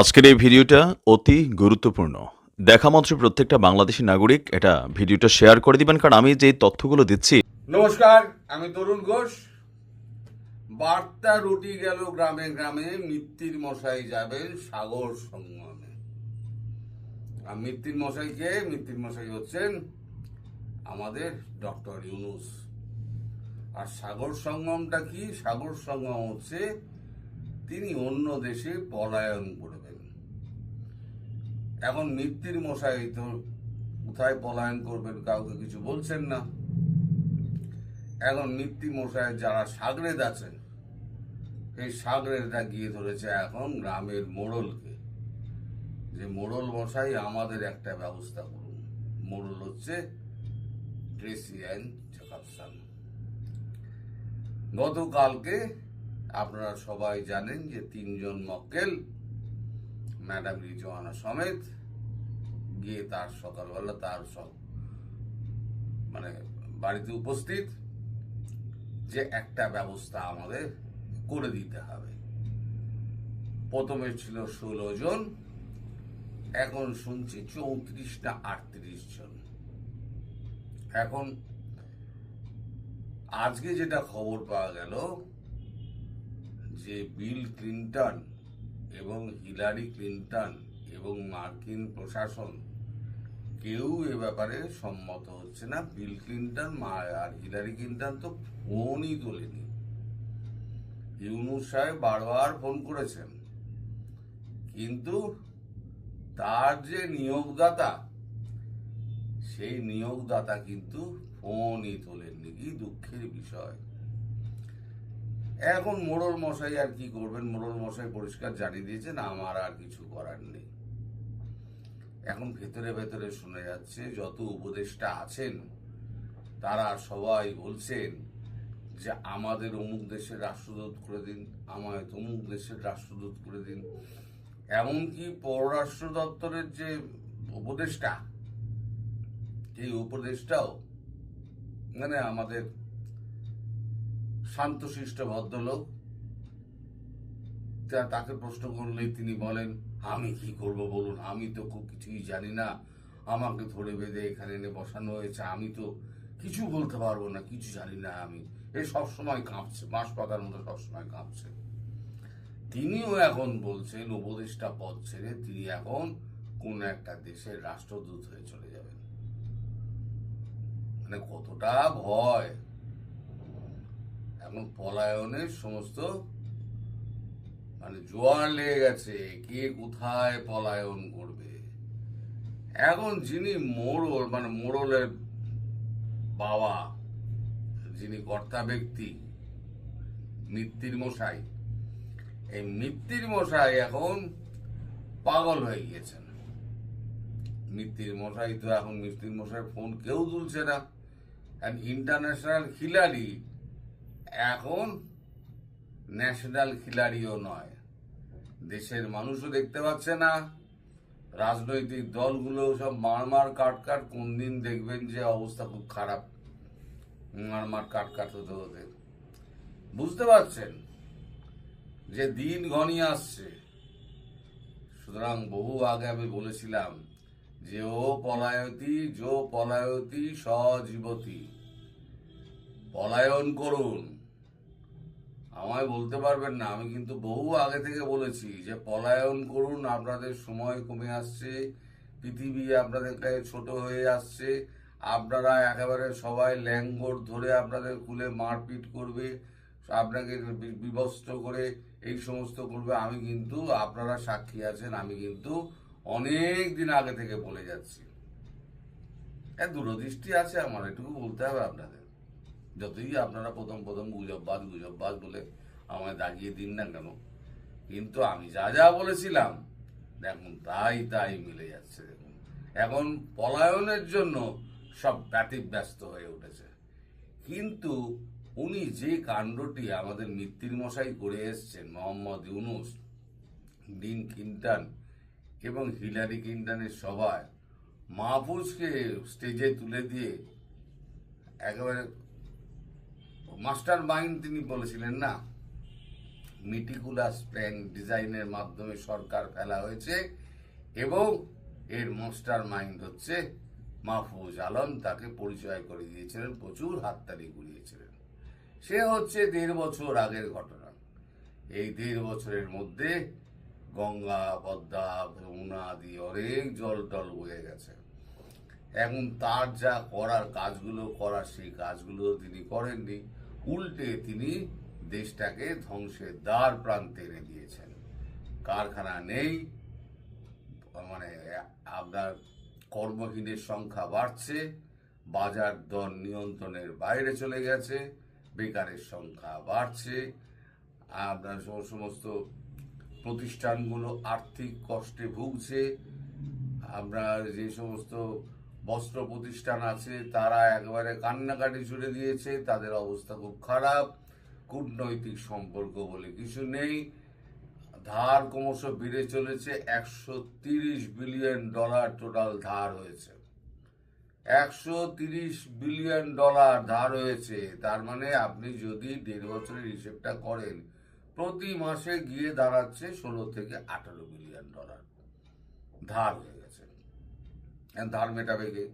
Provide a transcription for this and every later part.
আজকের এই ভিডিওটা অতি গুরুত্বপূর্ণ। দেখা মাত্র প্রত্যেকটা বাংলাদেশি নাগরিক এটা ভিডিওটা শেয়ার করে দিবেন, কারণ আমি যে তথ্যগুলো দিচ্ছি নমস্কার, আমি তরুণ ঘোষ। বার্তা রুটি গেল গ্রামে গ্রামে, মিত্তির মশাই যাবেন সাগর সঙ্গমে। আর মিত্তির মশাইকে মিত্তির মশাই হচ্ছেন আমাদের ডক্টর ইউনুস। আর সাগর সঙ্গমটা কি? সাগর সঙ্গম হচ্ছে তিনি অন্য দেশে পলায়ন করবেন এখন মিত্তির মশাই তো কোথায় পলায়ন করবেন, কাউকে কিছু বলছেন না। এখন মৃত্যু মশাই যারা সাগরেদ আছেন সেই সাগরেদরা গিয়ে ধরেছে এখন গ্রামের মোড়লকে। যে মোড়ল মশাই, আমাদের একটা ব্যবস্থা করুন। মোড়ল হচ্ছে অ্যান্ড গতকালকে আপনারা সবাই জানেন যে তিনজন মক্কেল ম্যাডাম রিজওয়ানা সমেত গিয়ে তার সকালবেলা তার সব মানে বাড়িতে উপস্থিত যে একটা ব্যবস্থা আমাদের করে দিতে হবে। প্রথমে ছিল ষোলো জন, এখন শুনছি চৌত্রিশ না আটত্রিশ জন। এখন আজকে যেটা খবর পাওয়া গেল যে বিল ক্লিন্টন এবং হিলারি ক্লিন্টন এবং মার্কিন প্রশাসন কেউ এ ব্যাপারে সম্মত হচ্ছে না। বিল ক্লিন্টন আর হিলারি ক্লিন্টন তো ফোনই তোলেনি। ইউনুস সাহেব বারবার ফোন করেছেন। কিন্তু তার যে নিয়োগদাতা, সেই নিয়োগদাতা কিন্তু ফোনই তোলেননি। কি দুঃখের বিষয়। এখন মোড়ল মশাই আর কি করবেন? মোড়ল মশাই পরিষ্কার জানিয়ে দিয়েছেন আমার আর কিছু করার নেই। এখন ভেতরে ভেতরে শোনা যাচ্ছে, যত উপদেষ্টা আছেন, তারা সবাই বলছেন যে, আমাদের অমুক দেশের রাষ্ট্রদূত করে দিন, আমায় তমুক দেশের রাষ্ট্রদূত করে দিন। এমনকি পররাষ্ট্র দপ্তরের যে উপদেষ্টা, এই উপদেষ্টাও মানে আমাদের শান্তশিষ্ট ভদ্রলোক। তাকে প্রশ্ন করলেই তিনি বলেন, আমি কি করব বলুন? আমি তো খুব কিছুই জানি না। আমাকে ধরে বেঁধে এখানে এনে বসানো হয়েছে। আমি তো কিছু বলতে পারব না, কিছু জানি না আমি। এ সব সময় কাঁপছে, বাঁশ পাতার মতো সবসময় কাঁপছে। তিনিও এখন বলছেন, উপদেষ্টা পদ ছেড়ে তিনি এখন কোন একটা দেশের রাষ্ট্রদূত হয়ে চলে যাবেন। মানে কতটা ভয়। এখন পলায়নের সমস্ত মানে জোয়ার লেগে গেছে, কে কোথায় পলায়ন করবে? এখন যিনি মোড়ল মানে মোড়লের বাবা, যিনি কর্তা ব্যক্তি মৃত্যুর মশাই, এই মৃত্যুর মশাই এখন পাগল হয়ে গিয়েছেন। মৃত্যুর মশাই তো এখন মৃত্যুর মশাই ফোন কেউ তুলছে না। ইন্টারন্যাশনাল খিলাড়ি এখন ন্যাশনাল খিলাড়িও নয়। দেশের মানুষও দেখতে পাচ্ছে না। রাজনৈতিক দলগুলো সব মারমার কাট কাট কোন দিন দেখবেন যে অবস্থা খুব খারাপ। মারমার কাট কাট হতে হতে। বুঝতে পারছেন যে দিন ঘনিয়ে আসছে। সুতরাং বহু আগে আমি বলেছিলাম যে ও পলায়তী, যো পলায়তী সজীবতী পলায়ন করুন। আমায় বলতে পারবেন না, আমি কিন্তু বহু আগে থেকে বলেছি যে পলায়ন করুন, আপনাদের সময় কমে আসছে, পৃথিবী আপনাদের কাছে ছোট হয়ে আসছে, আপনারা একেবারে সবাই ল্যাঙ্গর ধরে আপনাদের কুলে মারপিট করবে, আপনাকে বিভস্ত করে এই সমস্ত করবে, আমি কিন্তু, আপনারা সাক্ষী আছেন, আমি কিন্তু অনেক দিন আগে থেকে বলে যাচ্ছি। দূরদৃষ্টি আছে আমার, এটুকু বলতে হবে আপনাদের। যতই আপনারা প্রথম প্রথম গুজববাজ গুজববাজ বলে আমায় দাগিয়ে দিন না কেন, কিন্তু আমি যা যা বলেছিলাম, দেখুন, তাই তাই মিলে যাচ্ছে, দেখুন। এখন পলায়নের জন্য সব ব্যতিব্যস্ত হয়ে উঠেছে। কিন্তু উনি যে কাণ্ডটি আমাদের মৃত্যুর মশাই করে এসছেন, মোহাম্মদ ইউনুস, ডিন কিন্টান এবং হিলারি ক্লিন্টনের সভায়, মাহফুজকে স্টেজে তুলে দিয়ে একেবারে মাস্টার মাইন্ড তিনি বলেছিলেন, না মিটিকুলাস প্ল্যান ডিজাইনের মাধ্যমে সরকার ফেলা হয়েছে এবং এর মাস্টার মাইন্ড হচ্ছে মাহফুজ আলম, তাকে পরিচয় করে দিয়েছিলেন, প্রচুর হাততালি ঘুরিয়েছিলেন সে হচ্ছে দেড় বছর আগের ঘটনা। এই দেড় বছরের মধ্যে গঙ্গা, পদ্মা, যমুনা আদি অনেক জল টল বয়ে গেছে। এখন তার যা করার কাজগুলো করার সেই কাজগুলো তিনি করেননি। উল্টে তিনি দেশটাকে ধ্বংসের দ্বার প্রান্তে এনে দিয়েছেন। কারখানা নেই মানে আপনার কর্মহীনের সংখ্যা বাড়ছে, বাজার দর নিয়ন্ত্রণের বাইরে চলে গেছে, বেকারের সংখ্যা বাড়ছে, আপনার সমস্ত প্রতিষ্ঠানগুলো আর্থিক কষ্টে ভুগছে, আপনার যে সমস্ত বস্ত্র প্রতিষ্ঠান আছে, তারা একেবারে কান্নাকাটি ছুড়ে দিয়েছে, তাদের অবস্থা খুব খারাপ, কূটনৈতিক সম্পর্ক বলে কিছু নেই। ধার ক্রমশ বেড়ে চলেছে, একশো তিরিশ বিলিয়ন ডলার টোটাল ধার হয়েছে। একশো তিরিশ বিলিয়ন ডলার ধার হয়েছে, তার মানে আপনি যদি দেড় বছরের হিসেবটা করেন, প্রতি মাসে গিয়ে দাঁড়াচ্ছে ষোলো থেকে আঠারো বিলিয়ন ডলার ধার হয়ে ধার মেটাবে কে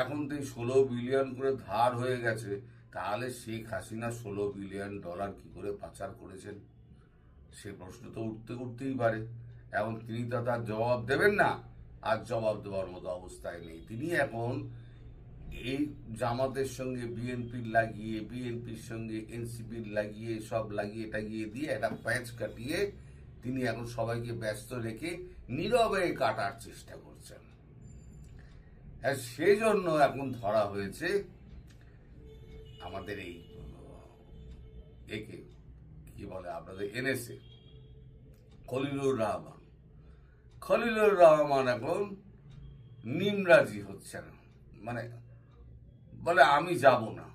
এখন তো ষোলো বিলিয়ন করে ধার হয়ে গেছে, তাহলে শেখ হাসিনা ষোলো বিলিয়ন ডলার কি করে পাচার করেছেন? সে প্রশ্ন তো উঠতে উঠতেই পারে। এখন তিনি তো তার জবাব দেবেন না, আর জবাব দেওয়ার মতো অবস্থায় নেই। তিনি এখন এই জামাতের সঙ্গে বিএনপির লাগিয়ে বিএনপির সঙ্গে এনসিপির লাগিয়ে, সব লাগিয়ে টাগিয়ে দিয়ে একটা প্যাচ কাটিয়ে তিনি এখন সবাইকে ব্যস্ত রেখে নীরবে কাটার চেষ্টা করছেন। আর সেই জন্য এখন ধরা হয়েছে আমাদের এই একে, কি বলে আপনাদের এনেছে খলিলুর রহমান। খলিলুর রহমান এখন নিমরাজি হচ্ছেন। মানে বলে আমি যাব না।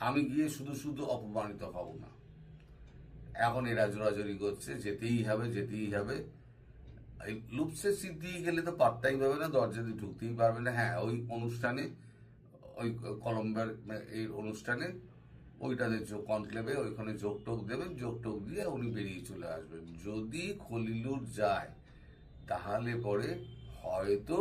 আমি গিয়ে শুধু শুধু অপমানিত হব না। এখন এরা জোরাজোরি করছে, যেতেই হবে যেতেই হবে। এই লুপসে সিট দিয়ে গেলে তো পাত্তাই পাবে না, দরজা দিয়ে ঢুকতেই পারবে না। হ্যাঁ ওই অনুষ্ঠানে, ওই কলম্বার এই অনুষ্ঠানে ওইটাতে কনক্লেভে ওইখানে যোগ টোক দেবেন, যোগ টোক দিয়ে উনি বেরিয়ে চলে আসবেন। যদি খলিলুর যায়, তাহলে পরে হয়তো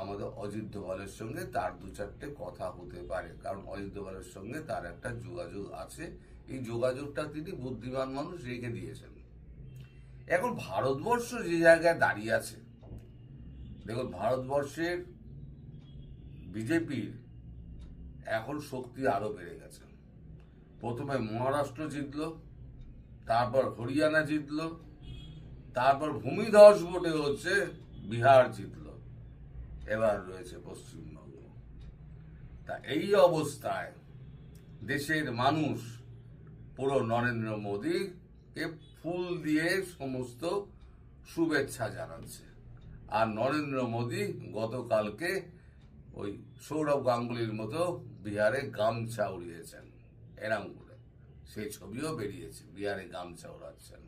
আমাদের অজিত দোভালের সঙ্গে তার দু চারটে কথা হতে পারে। কারণ অজিত দোভালের সঙ্গে তার একটা যোগাযোগ আছে। এই যোগাযোগটা তিনি বুদ্ধিমান মানুষ রেখে দিয়েছেন। এখন ভারতবর্ষ যে জায়গায় দাঁড়িয়ে আছে, দেখুন ভারতবর্ষের বিজেপির এখন শক্তি আরও বেড়ে গেছে। প্রথমে মহারাষ্ট্র জিতল, তারপর হরিয়ানা জিতলো, তারপর ভূমিধস ভোটে হচ্ছে বিহার জিতলো, এবার রয়েছে পশ্চিমবঙ্গ। তা এই অবস্থায় দেশের মানুষ পুরো নরেন্দ্র মোদীকে ফুল দিয়ে সমস্ত শুভেচ্ছা জানাচ্ছে। আর নরেন্দ্র মোদী গতকালকে ওই সৌরভ গাঙ্গুলির মতো বিহারে গামছা উড়িয়েছেন এরাম করে। সেই ছবিও বেরিয়েছে, বিহারে গামছা উড়াচ্ছেন।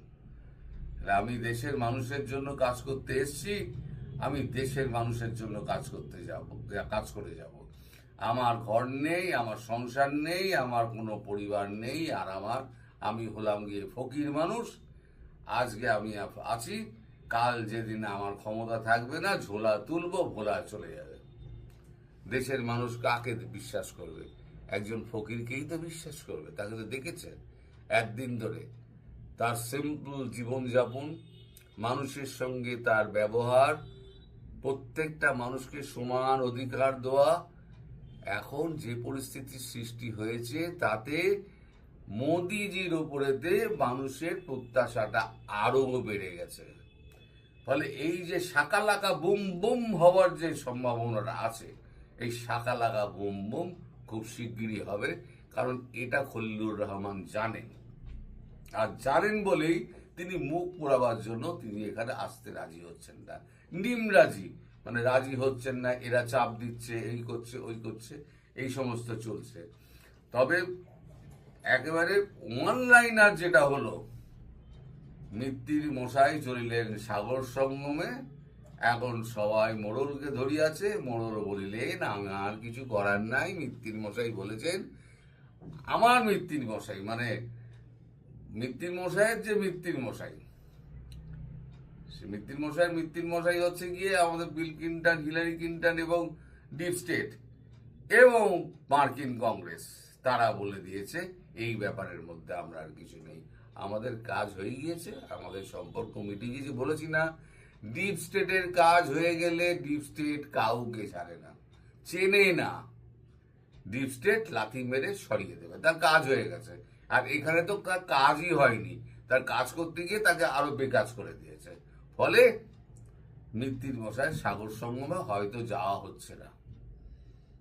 আমি দেশের মানুষের জন্য কাজ করতে এসেছি, আমি দেশের মানুষের জন্য কাজ করতে যাব কাজ করে যাব। আমার ঘর নেই, আমার সংসার নেই, আমার কোনো পরিবার নেই, আর আমার আমি হলাম গিয়ে ফকির মানুষ, আজকে আমি আছি, কাল যেদিন আমার ক্ষমতা থাকবে না, ঝোলা তুলব, ভোলা চলে যাবে। দেশের মানুষ কাকে বিশ্বাস করবে? একজন ফকিরকেই তো বিশ্বাস করবে, তাকে তো দেখেছে একদিন ধরে। তার সিম্পল জীবনযাপন, মানুষের সঙ্গে তার ব্যবহার, প্রত্যেকটা মানুষকে সমান অধিকার দেওয়া, এখন যে পরিস্থিতির সৃষ্টি হয়েছে, তাতে মোদিজির ওপরেতে মানুষের প্রত্যাশাটা আরও বেড়ে গেছে। ফলে এই যে শাকালাকা বুম বুম হওয়ার যে সম্ভাবনাটা আছে, এই শাকালাকা বুম বুম খুব শিগগিরই হবে, কারণ এটা খলিলুর রহমান জানেন। আর জানেন বলেই তিনি মুখ পোড়াবার জন্য তিনি এখানে আসতে রাজি হচ্ছেন না। নিম রাজি মানে রাজি হচ্ছেন না, এরা চাপ দিচ্ছে, এই করছে, ওই করছে, এই সমস্ত চলছে। তবে একেবারে ওয়ান লাইনার যেটা হলো, মিত্তির মশাই চলিলেন সাগর সঙ্গমে, এখন সবাই মোড়লকে ধরিয়াছে। মোড়ল বলিলেন আর কিছু করার নাই। মিত্তির মশাই বলেছেন, আমার মিত্তির মশাই মানে মৃত্যুর মশাইয়ের যে মৃত্যুর মশাই। সে মৃত্যুর মশাইয়ের মৃত্যুর মশাই হচ্ছে গিয়ে আমাদের বিল ক্লিন্টন হিলারি ক্লিন্টন এবং ডিপ স্টেট এবং মার্কিন কংগ্রেস। তারা বলে দিয়েছে, এই ব্যাপারের মধ্যে আমরা আর কিছু নেই। আমাদের কাজ হয়ে গিয়েছে, আমাদের সম্পর্ক মিটে গিয়েছে, বলেছি না ডিপ স্টেটের কাজ হয়ে গেলে ডিপ স্টেট কাউকে ছাড়ে না, চেনে না। ডিপ স্টেট লাথি মেরে সরিয়ে দেবে, তার কাজ হয়ে গেছে। আর এখানে তো কাজই হয়নি, তার কাজ করতে গিয়ে তাকে আরও বেকাজ করে দিয়েছে। ফলে মৃত্যুর মশায় সাগর সঙ্গমে হয়তো যাওয়া হচ্ছে না।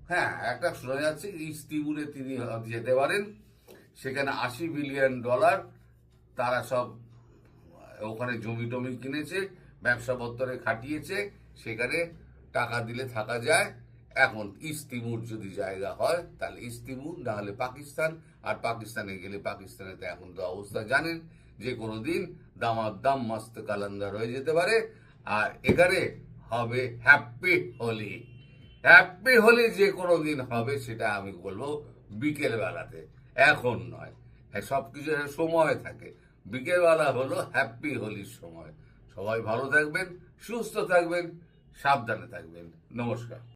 হ্যাঁ একটা শোনা যাচ্ছে ইস্তিবুলে তিনি যেতে পারেন। সেখানে আশি বিলিয়ন ডলার তারা সব, ওখানে জমি টমি কিনেছে ব্যবসাপত্রে খাটিয়েছে, সেখানে টাকা দিলে থাকা যায়। এখন ইস্তিমুর যদি জায়গা হয়, তাহলে ইস্তিমুর না হলে পাকিস্তান। আর পাকিস্তানে গেলে পাকিস্তানে তো এখন তো অবস্থা, জানেন, যে কোনো দিন দামার দাম, মস্ত কালান্দার হয়ে যেতে পারে। আর এখানে হবে হ্যাপি হোলি হ্যাপি হোলি যে কোনো দিন হবে সেটা আমি বলব বিকেলবেলাতে, এখন নয়। হ্যাঁ সব কিছু সময় থাকে। বিকেলবেলা হলো হ্যাপি হোলির সময়। সবাই ভালো থাকবেন, সুস্থ থাকবেন, সাবধানে থাকবেন। নমস্কার।